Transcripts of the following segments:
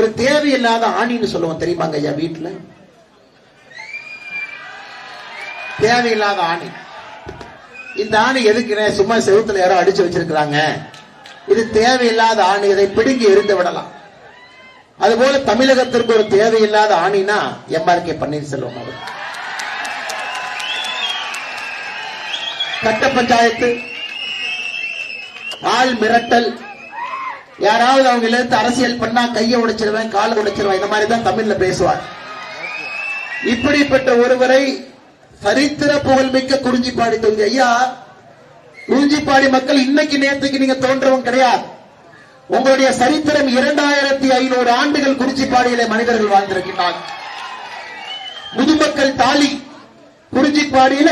ஒரு தேவையில்லாத ஆணின்னு சொல்லுவோம் தெரியுமாங்க ஐயா வீட்டுல? தேவையில்லாத ஆணி. இந்த ஆணி எதுக்குன்னு சும்மா செவத்துல யாரோ அடிச்சு வச்சிருக்கிறாங்க. இது தேவையில்லாத ஆணி. இதை பிடுங்கி எரிந்து விடலாம். அதுபோல தமிழகத்திற்கு ஒரு தேவையில்லாத ஆணினா எம்ஆர் கே பன்னீர்செல்வம் அவர். கட்ட பஞ்சாயத்து ஆள் மிரட்டல் யாராவது அவங்க இருந்து அரசியல் பண்ணா கையை உடைச்சிருவேன் காலை உடைச்சிருவேன் இந்த மாதிரி தான் தமிழ்ல பேசுவார் இப்படிப்பட்ட ஒருவரை சரித்திர புகழ்மிக்க குறிஞ்சிப்பாடி தொகுதி ஐயா குறிஞ்சிப்பாடி மக்கள் இன்னைக்கு நேரத்துக்கு நீங்க தோன்றவும் கிடையாது. உங்களுடைய சரித்திரம் இரண்டாயிரத்தி ஐநூறு ஆண்டுகள் குறிஞ்சிப்பாடியிலே மனிதர்கள் வாழ்ந்திருக்கிறார் முதுமக்கள் தாலி குறிஞ்சிப்பாடியில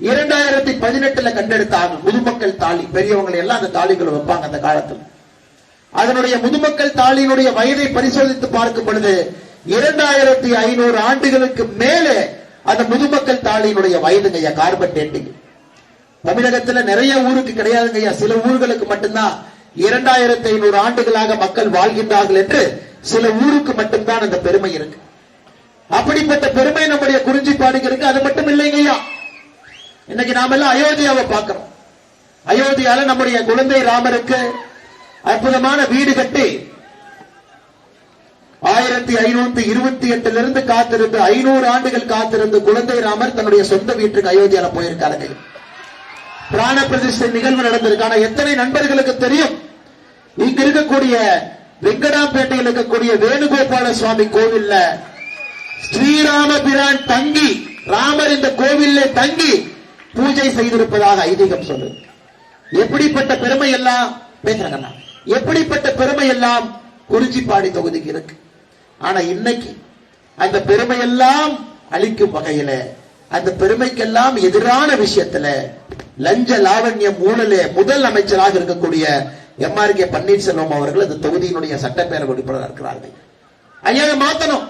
இரண்டாயிரத்தி பதினெட்டுல கண்டெடுத்தாங்க. முதுமக்கள் தாலி பெரியவங்களை எல்லாம் அந்த தாலிகளை வைப்பாங்க அந்த காலத்துல. அதனுடைய முதுமக்கள் தாலியினுடைய வயதை பரிசோதித்து பார்க்கும் பொழுது இரண்டாயிரத்தி ஐநூறு ஆண்டுகளுக்கு மேலே அந்த முதுமக்கள் தாலியினுடைய வயதுங்க ஐயா கார்பன் டேட்டிங் தமிழகத்துல நிறைய ஊருக்கு கிடையாதுங்க ஐயா. சில ஊர்களுக்கு மட்டும்தான் இரண்டாயிரத்தி ஐநூறு ஆண்டுகளாக மக்கள் வாழ்கின்றார்கள் என்று சில ஊருக்கு மட்டும்தான் அந்த பெருமை இருக்கு. அப்படிப்பட்ட பெருமை நம்முடைய குறிஞ்சி குறிஞ்சிப்பாடிக்கு இருக்கு. அது மட்டும் இல்லைங்க ஐயா. இன்னைக்கு நாம எல்லாம் அயோத்தியாவை பார்க்கிறோம். அயோத்தியால நம்முடைய குழந்தை ராமருக்கு அற்புதமான வீடு கட்டி ஆயிரத்தி ஐநூத்தி இருபத்தி எட்டுல இருந்து காத்திருந்து ஐநூறு ஆண்டுகள் காத்திருந்து குழந்தை ராமர் தன்னுடைய சொந்த வீட்டுக்கு அயோத்தியால போயிருக்காருங்க பிராண பிரதிஷ்டை நிகழ்வு நடந்திருக்கு. ஆனா எத்தனை நண்பர்களுக்கு தெரியும்? இங்க இருக்கக்கூடிய வெங்கடாப்பேட்டையில் இருக்கக்கூடிய வேணுகோபால சுவாமி கோவில்ல ஸ்ரீராம பிரான் தங்கி ராமர் இந்த கோவில்ல தங்கி பூஜை செய்திருப்பதாக ஐதீகம் சொல்லு எப்படிப்பட்ட பெருமை எல்லாம்? பேசுறாங்கண்ணா எப்படிப்பட்ட பெருமை எல்லாம் குறிஞ்சிப்பாடி தொகுதிக்கு இருக்கு? ஆனா இன்னைக்கு அந்த பெருமை எல்லாம் வகையில அந்த பெருமைக்கெல்லாம் எதிரான விஷயத்துல லஞ்ச லாவண்யம் ஊழலே முதல் அமைச்சராக இருக்கக்கூடிய எம் ஆர் கே பன்னீர்செல்வம் அவர்கள் அந்த தொகுதியினுடைய சட்டப்பேரவை உறுப்பினராக இருக்கிறார்கள். ஐயா மாத்தணும்.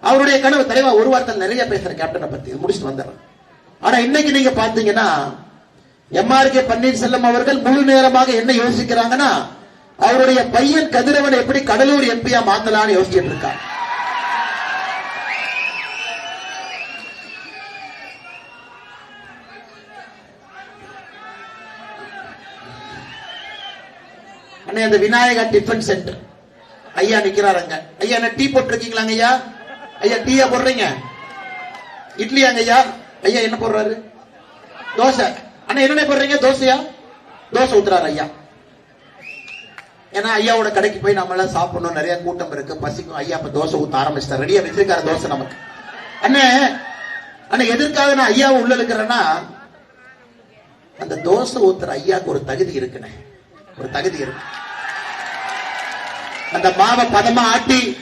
அவருடைய கனவு தலைவா ஒரு வாரத்தில் நிறைய பேசுற கேப்டனை பத்தி. முடிச்சுட்டு வந்துடுறேன். ஆனா இன்னைக்கு நீங்க பாத்தீங்கன்னா எம்ஆர் கே பன்னீர்செல்வம் அவர்கள் முழு நேரமாக என்ன யோசிக்கிறாங்கன்னா அவருடைய பையன் கதிரவன் எப்படி கடலூர் எம்பியா மாத்தலாம்னு யோசிச்சுட்டு இருக்கார் அண்ணே அந்த விநாயகா டிஃபன் சென்டர் ஐயா நிக்கிறாருங்க ஐயா என்ன டீ போட்டிருக்கீங்களாங்க ஐயா ஐயா டீயா போடுறீங்க? இட்லியாங்க ஐயா ஐயா என்ன போடுறாரு? தோசை. அண்ணா என்னென்ன போடுறீங்க? தோசையா? தோசை ஊத்துறாரு ஐயா. ஏன்னா ஐயாவோட கடைக்கு போய் நம்ம எல்லாம் சாப்பிடணும். நிறைய கூட்டம் இருக்கு. பசிக்கும். ஐயா இப்ப தோசை ஊத்த ஆரம்பிச்சிட்டார். ரெடியா வச்சிருக்காரு தோசை நமக்கு. அண்ணே அண்ணா எதற்காக நான் ஐயாவை உள்ள இருக்கிறேன்னா அந்த தோசை ஊத்துற ஐயாவுக்கு ஒரு தகுதி இருக்குண்ணே. ஒரு தகுதி இருக்கு. அந்த மாவை பதமா ஆட்டி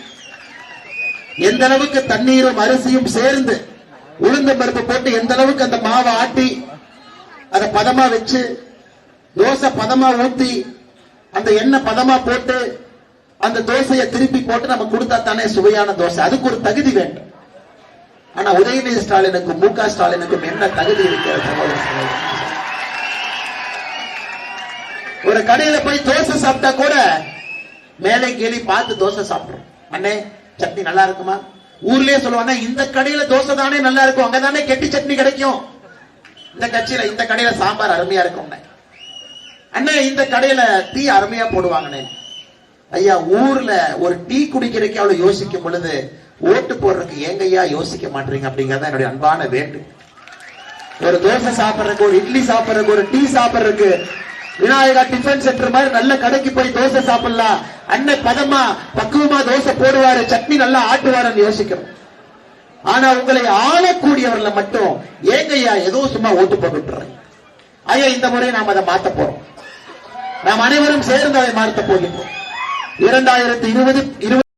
எந்த அளவுக்கு தண்ணீரும் அரிசியும் சேர்ந்து உளுந்த பருப்பு போட்டு எந்த அளவுக்கு அந்த மாவை ஆட்டி அதை பதமா வச்சு தோசை பதமா ஊத்தி அந்த எண்ணெய் பதமா போட்டு அந்த தோசையை திருப்பி போட்டு நம்ம கொடுத்தா தானே சுவையான தோசை. அதுக்கு ஒரு தகுதி வேண்டும். ஆனா உதயநிதி ஸ்டாலினுக்கும் மு க ஸ்டாலினுக்கும் என்ன தகுதி இருக்கிறது ஒரு கடையில போய் தோசை சாப்பிட்டா கூட மேலே கேலி பார்த்து தோசை சாப்பிடுறோம். அண்ணே சட்னி நல்லா இருக்குமா? ஊர்லயே சொல்லுவாங்க இந்த கடையில தோசை தானே நல்லா இருக்கும் அங்கதானே கெட்டி சட்னி கிடைக்கும். இந்த கட்சியில இந்த கடையில சாம்பார் அருமையா இருக்கும் அண்ணே இந்த கடையில டீ அருமையா போடுவாங்கண்ணே. ஐயா ஊர்ல ஒரு டீ குடிக்கிறதுக்கு அவ்வளவு யோசிக்கும் பொழுது ஓட்டு போடுறதுக்கு ஏங்க ஐயா யோசிக்க மாட்டீங்க அப்படிங்கறத என்னுடைய அன்பான வேண்டு. ஒரு தோசை சாப்பிடுறதுக்கு ஒரு இட்லி சாப்பிடுறதுக்கு ஒரு டீ சாப்பிடுறதுக்கு விநாயகா டிஃபன் சென்டர் மாதிரி நல்ல கடைக்கு போய் தோசை சாப்பிடலாம். அண்ணன் பதமா பக்குவமா தோசை போடுவாரு சட்னி நல்லா ஆட்டுவாருன்னு யோசிக்கிறோம். ஆனா உங்களை ஆளக்கூடியவர்களை மட்டும் ஏங்கய்யா ஏதோ சும்மா ஓட்டு போட்டுறேன் ஐயா இந்த முறை நாம அதை மாத்த போறோம். நாம் அனைவரும் சேர்ந்து அதை மாற்ற போகின்றோம். இரண்டாயிரத்தி இருபது இருபது